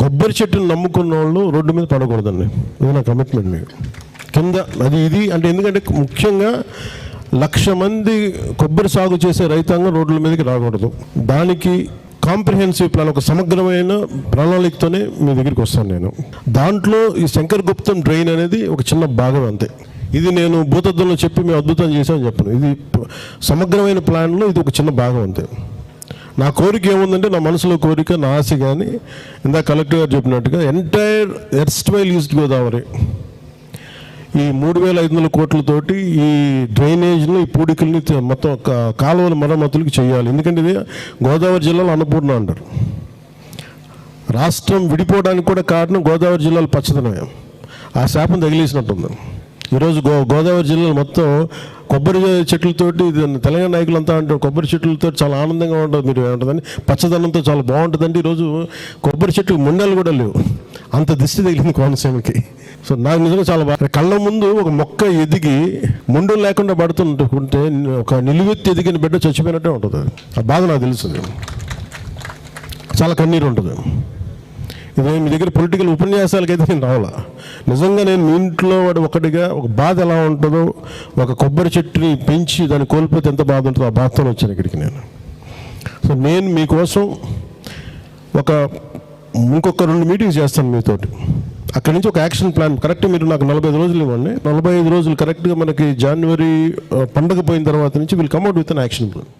కొబ్బరి చెట్టుని నమ్ముకున్న వాళ్ళు రోడ్డు మీద పడకూడదండి. ఇది నా కమిట్మెంట్ మీకు. కింద అది ఇది అంటే ఎందుకంటే ముఖ్యంగా లక్ష మంది కొబ్బరి సాగు చేసే రైతాంగం రోడ్ల మీదకి రాకూడదు. దానికి కాంప్రిహెన్సివ్ ప్లాన్ ఒక సమగ్రమైన ప్రణాళికతోనే మీ దగ్గరికి వస్తాను నేను. దాంట్లో ఈ శంకర్ గుప్తం డ్రైన్ అనేది ఒక చిన్న భాగం అంతే. ఇది నేను భూతద్దంలో చెప్పి మేము అద్భుతం చేశామని చెప్పను. ఇది సమగ్రమైన ప్లాన్లో ఇది ఒక చిన్న భాగం అంతే. నా కోరిక ఏముందంటే నా మనసులో కోరిక నా ఆశ కానీ ఇందాక కలెక్టర్ గారు చెప్పినట్టుగా ఎంటైర్ ఎర్స్ట్వైల్ ఈస్ట్ గోదావరి. ఈ మూడు వేల ఐదు వందల కోట్లతోటి ఈ డ్రైనేజ్ని ఈ పూడికల్ని మొత్తం కాలువల మరమ్మతులకి చేయాలి. ఎందుకంటే ఇది గోదావరి జిల్లాలో అన్నపూర్ణ అంటారు. రాష్ట్రం విడిపోవడానికి కూడా కారణం గోదావరి జిల్లాలో పచ్చదనమే. ఆ శాపం తగిలేసినట్టుంది. ఈరోజు గో గోదావరి జిల్లాలో మొత్తం కొబ్బరి చెట్లతోటి ఇది తెలంగాణ నాయకులంతా అంటారు కొబ్బరి చెట్లతో చాలా ఆనందంగా ఉంటుంది. మీరు ఏమంటుందని పచ్చదనంతో చాలా బాగుంటుందండి. ఈరోజు కొబ్బరి చెట్లు ముండలు కూడా లేవు. అంత దిష్టి తగిలింది కోనసీమకి. సో నాకు నిజంగా చాలా బాగా కళ్ళ ముందు ఒక మొక్క ఎదిగి ముండు లేకుండా పడుతుంటే ఒక నిలువెత్తి ఎదిగిన బిడ్డ చచ్చిపోయినట్టే ఉంటుంది. ఆ బాధ నాకు తెలుస్తుంది చాలా కన్నీరు ఉంటుంది. ఇదే మీ దగ్గర పొలిటికల్ ఉపన్యాసాలకైతే నేను రావాలా? నిజంగా నేను మీ ఇంట్లో వాడు ఒకటిగా ఒక బాధ ఎలా ఉంటుందో ఒక కొబ్బరి చెట్టుని పెంచి దాన్ని కోల్పోతే ఎంత బాధ ఉంటుందో ఆ బాధతో వచ్చాను ఇక్కడికి నేను. సో నేను మీకోసం ఒక ఇంకొక రెండు మీటింగ్స్ చేస్తాను మీతోటి. అక్కడి నుంచి ఒక యాక్షన్ ప్లాన్ కరెక్ట్ మీరు నాకు నలభై ఐదు రోజులు ఇవ్వండి. నలభై ఐదు రోజులు కరెక్ట్గా మనకి జనవరి పండగ పోయిన తర్వాత నుంచి వీళ్ళు come out with an action plan